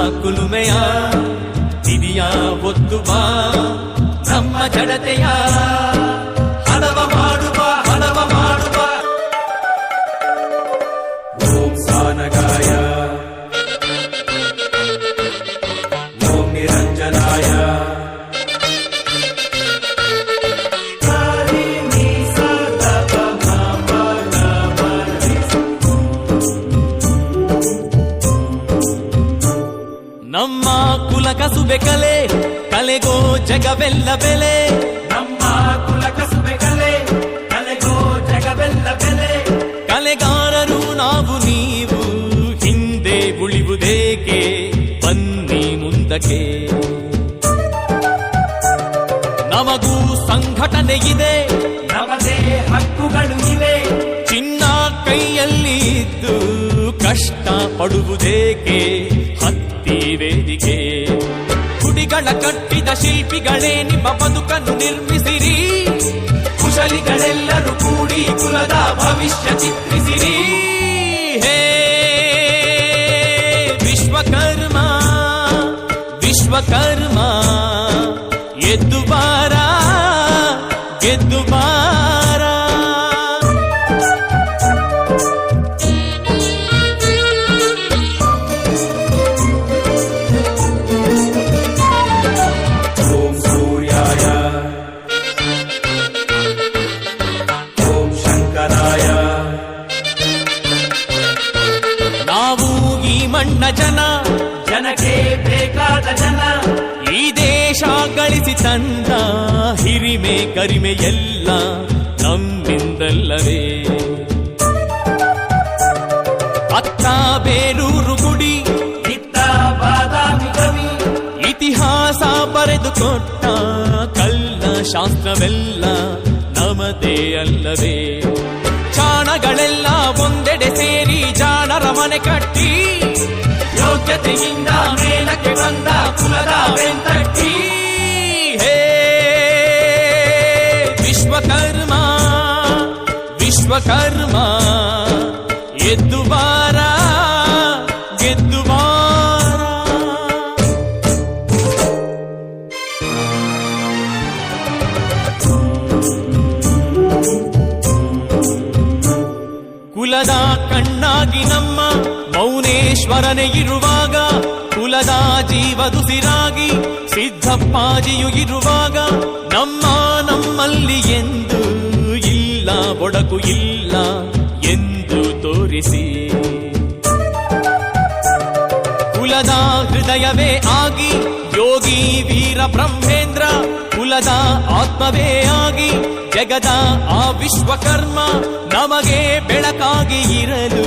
ಬಾರ ಕುಲದ ಕುಲುಮೆಯ ತಿರಿಯ ಒತ್ತು ಬಾ ನಮ್ಮ ಜಡತೆಯ ನಮ್ಮ ಕುಲ ಕಸುಬೆ ಕಲೆ, ಕಲೆಗೋ ಜಗವೆಲ್ಲ ಬೆಲೆ. ನಮ್ಮ ಕುಲ ಕಸುಬೆ ಕಲೆ, ಕಲೆಗೋ ಜಗವೆಲ್ಲ ಬೆಲೆ. ಕಲೆಗಾರರು ನಾವು ನೀವು, ಹಿಂದೆ ಉಳಿಯುವುದೇಕೆ? ಬನ್ನಿ ಮುಂದಕ್ಕೆ. ನಮಗೂ ಸಂಘಟನೆ ಇದೆ, ನಮದೇ ಹಕ್ಕುಗಳು ಇವೆ. ಚಿನ್ನ ಕೈಯಲ್ಲಿ ಇದ್ದು ಕಷ್ಟ ಪಡುವುದೇಕೆ? ಹತ್ತಿ ವೇದಿಕೆ ಗುಡಿಗಳ ಕಟ್ಟಿದ ಶಿಲ್ಪಿಗಳೇ ನಿಮ್ಮ ಬದುಕನ್ನು ನಿರ್ಮಿಸಿರಿ ಕುಶಲಿಗಳೆಲ್ಲರೂ ಕೂಡಿ ಕುಲದ ಭವಿಷ್ಯ ಚಿತ್ರಿಸಿರಿ ಹೇ ವಿಶ್ವಕರ್ಮ ವಿಶ್ವಕರ್ಮ ಈ ಮಣ್ಣ ಜನ, ಜನಕ್ಕೆ ಬೇಕಾದ ಜನ, ಈ ದೇಶ ಗಳಿಸಿ ತಂದ ಹಿರಿಮೆ, ಕರಿಮೆ ಎಲ್ಲ ನಮ್ಮಿಂದಲ್ಲವೇ. ಅತ್ತ ಬೇರೂರು ಗುಡಿ, ಇತ್ತ ಬಾದಾಮಿ ಕವಿ ಇತಿಹಾಸ ಬರೆದುಕೊಟ್ಟ ಕಲ್ಲ ಶಾಸ್ತ್ರವೆಲ್ಲ ನಮದೇ ಅಲ್ಲವೇ. ಚಾಣಗಳೆಲ್ಲ ಒಂದೆಡೆ ಸೇರಿ ಜಾಣರ ಮನೆ ಕಟ್ಟಿ ಯೋಗ್ಯತೆಯಿಂದ ಮೇಲಕ್ಕೆ ಬಂದ ಕುಲದ ಬೆಂತಟ್ಟಿ ಹೇ ವಿಶ್ವಕರ್ಮ ವಿಶ್ವಕರ್ಮ ಎದ್ದು ಮೌನೇಶ್ವರನೇ ಇರುವಾಗ ಕುಲದ ಜೀವದುಸಿರಾಗಿ ಸಿದ್ಧಪ್ಪಾಜಿಯು ಇರುವಾಗ ನಮ್ಮ ನಮ್ಮಲ್ಲಿ ಎಂದು ಇಲ್ಲ ಒಡಕು ಇಲ್ಲ ಎಂದು ತೋರಿಸಿ. ಕುಲದ ಹೃದಯವೇ ಆಗಿ ಯೋಗಿ ವೀರ ಬ್ರಹ್ಮೇಂದ್ರ, ಕುಲದ ಆತ್ಮವೇ ಆಗಿ ಜಗದ ಆ ವಿಶ್ವಕರ್ಮ ನಮಗೆ ಬೆಳಕಾಗಿ ಇರಲು